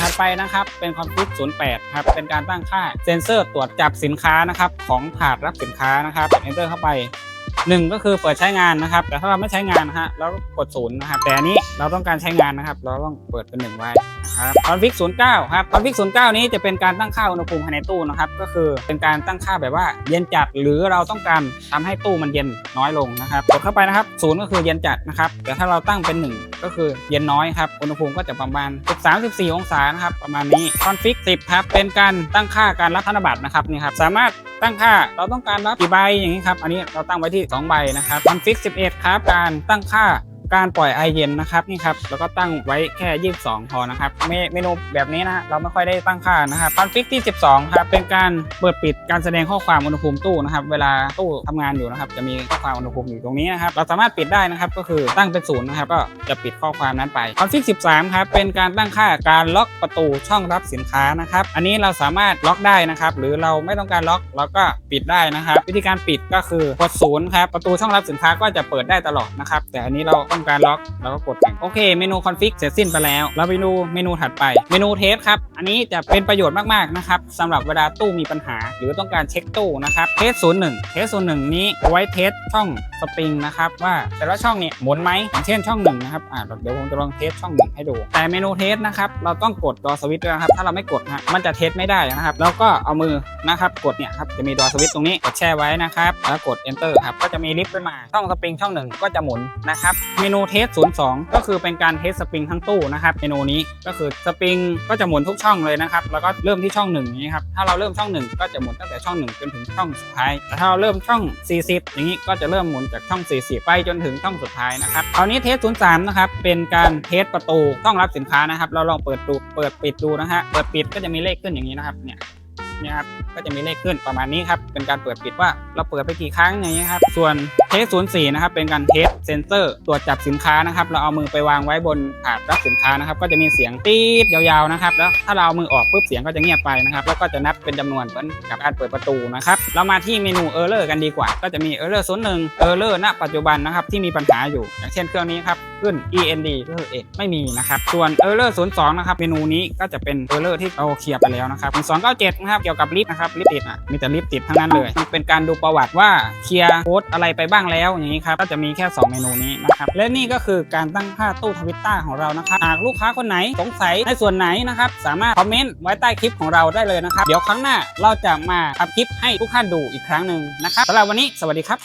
ถัดไปนะครับเป็นคอนฟิก08 ครับ เป็นการตั้งค่าเซ็นเซอร์ตรวจจับสินค้านะครับของถาดรับสินค้านะครับ enter เข้าไปหนึ่งก็คือเปิดใช้งานนะครับ แต่ถ้าเราไม่ใช้งานนะฮะแล้วกดศูนย์นะครับแต่อันนี้เราต้องการใช้งานนะครับ เราต้องเปิดเป็นหนึ่งไว้ ครับคอนฟิก09 ครับคอนฟิก09 นี้จะเป็นการตั้งค่าอุณหภูมิภายในตู้นะครับ ก็คือเป็นการตั้งค่าแบบว่าเย็นจัดหรือเราต้องการทำให้ตู้มันเย็นน้อยลงนะครับกดเข้าไปนะครับศูนย์ก็คือเย็นจัดนะครับแต่ถ้าเราตั้งเป็นหนึ่งก็คือเย็นน้อยครับอุณหภูมิก็จะประมาณ 13-14 องศานะครับประมาณนี้คอนฟิก10 ครับ เป็นการตั้งค่าการรับธนบัตรนะครับนี่ครับสามารถตั้งค่าเราต้องการรับกี่ใบอย่างนี้ครับอันนี้เราตั้งไว้ที่ 2 ใบนะครับคอนฟิก11 ครับ การตั้งค่า การปล่อยไอเย็นนะครับนี่ครับแล้วก็ตั้งไว้แค่ 22 พอนะครับเมเมนูแบบนี้นะเราไม่ค่อยได้ตั้งค่านะครับคอนฟิกที่ 12ครับเป็นการเปิดปิดการแสดงข้อความอุณหภูมิตู้นะครับเวลาตู้ทำงานอยู่นะครับจะมีข้อความอุณหภูมิอยู่ตรงนี้นะครับเราสามารถปิดได้นะครับก็คือตั้งเป็นศูนย์นะครับก็จะปิดข้อความนั้นไปคอนฟิก 13ครับเป็นการตั้งค่าการล็อกประตูช่องรับสินค้านะครับอันนี้เราสามารถล็อกได้นะครับหรือเราไม่ต้องการล็อกเราก็ปิดได้นะครับ วิธีการปิดก็คือกดศูนย์ครับประตูช่องรับสินค้าก็จะเปิดได้ตลอดนะครับแต่อันนี้เราต้องการล็อกแล้วก็กดหนึ่งโอเคเมนูคอนฟิกเสร็จสิ้นไปแล้ว เราไปดูเมนูถัดไป เมนูเทสครับ อันนี้จะเป็นประโยชน์มากๆนะครับสำหรับเวลาตู้มีปัญหา หรือต้องการเช็คตู้นะครับเทสศูนย์หนึ่งเทสศูนย์หนึ่งนี้เอาไว้เทสช่องสปริงนะครับว่าแต่ละช่องเนี่ยหมุนไหมอย่างเช่นช่องหนึ่งนะครับอ่าเดี๋ยวผมจะลองเทสช่องหนึ่งให้ดู แต่เมนูเทสนะครับเราต้องกดดอสวิตช์ด้วยนะครับถ้าเราไม่กดนะฮะมันจะเทสไม่ได้นะครับ แล้วก็เอามือนะครับกดเนี่ยครับจะมีดอสวิตช์ตรงนี้กดแช่ไว้นะครับแล้วกด enter ครับก็จะมีลิฟต์ขึ้นมาช่องสปริงช่องหนึ่งก็จะหมุนนะครับเมนูเทส02 ก็คือเป็นการเทสสปริงทั้งตู้นะครับเมนูนี้ก็คือสปริงก็จะหมุนทุกช่องเลยนะครับแล้วก็เริ่มที่ช่องหนึ่งนี้ครับถ้าเราเริ่มช่องหนึ่งก็จะหมุนตั้งแต่ช่องหนึ่งจนถึงช่องสุดท้ายแต่ถ้าเราเริ่มช่อง 40 อย่างนี้ก็จะเริ่มหมุนจากช่อง 40 ไปจนถึงช่องสุดท้ายนะครับคราวนี้เทส 03 นะครับ เป็นการเทสประตูช่องรับสินค้านะครับ เราลองเปิดดูเปิดปิดดูนะฮะ เปิดปิดก็จะมีเลขขึ้นอย่างนี้นะครับ เนี่ยนะครับ ก็จะมีเลขขึ้นประมาณนี้ครับ เป็นการเปิดปิดว่าเราเปิดไปกี่ครั้งอย่างนี้ครับ ส่วน เทสศูนย์สี่นะครับเป็นการเทสเซนเซอร์ตรวจจับสินค้านะครับ เราเอามือไปวางไว้บนถาดรับสินค้านะครับ ก็จะมีเสียงตีดยาวๆนะครับ แล้วถ้าเราเอามือออกปุ๊บเสียงก็จะเงียบไปนะครับ แล้วก็จะนับเป็นจำนวนเหมือนกับการเปิดประตูนะครับ เรามาที่เมนูเออร์เลอร์กันดีกว่า ก็จะมีเออร์เลอร์ศูนย์หนึ่งเออร์เลอร์ณปัจจุบันนะครับที่มีปัญหาอยู่ อย่างเช่นเครื่องนี้ครับขึ้น END ก็คือเอกไม่มีนะครับส่วนเออร์เลอร์ศูนย์สองนะครับ เมนูนี้ก็จะเป็นเออร์เลอร์ที่เราเคลียร์ไปแล้วนะครับสองเก้าเจ็ดนะครับ เกี่ยวกับลิฟต์นะครับ ลิฟต์ติดอะ มีแต่ลิฟต์ติดทั้งนั้นเลย มันเป็นการดูประวัติว่าเคลียร์โค้ดอะไรไปบ้างแล้วอย่างนี้ครับก็จะมีแค่ 2 เมนูนี้นะครับและนี่ก็คือการตั้งค่าตู้ทวิตเตอร์ของเรานะครับหากลูกค้าคนไหนสงสัยในส่วนไหนนะครับสามารถคอมเมนต์ไว้ใต้คลิปของเราได้เลยนะครับ เดี๋ยวครั้งหน้าเราจะมาทำคลิปให้ทุกท่านดูอีกครั้งหนึ่งนะครับสำหรับวันนี้สวัสดีครับ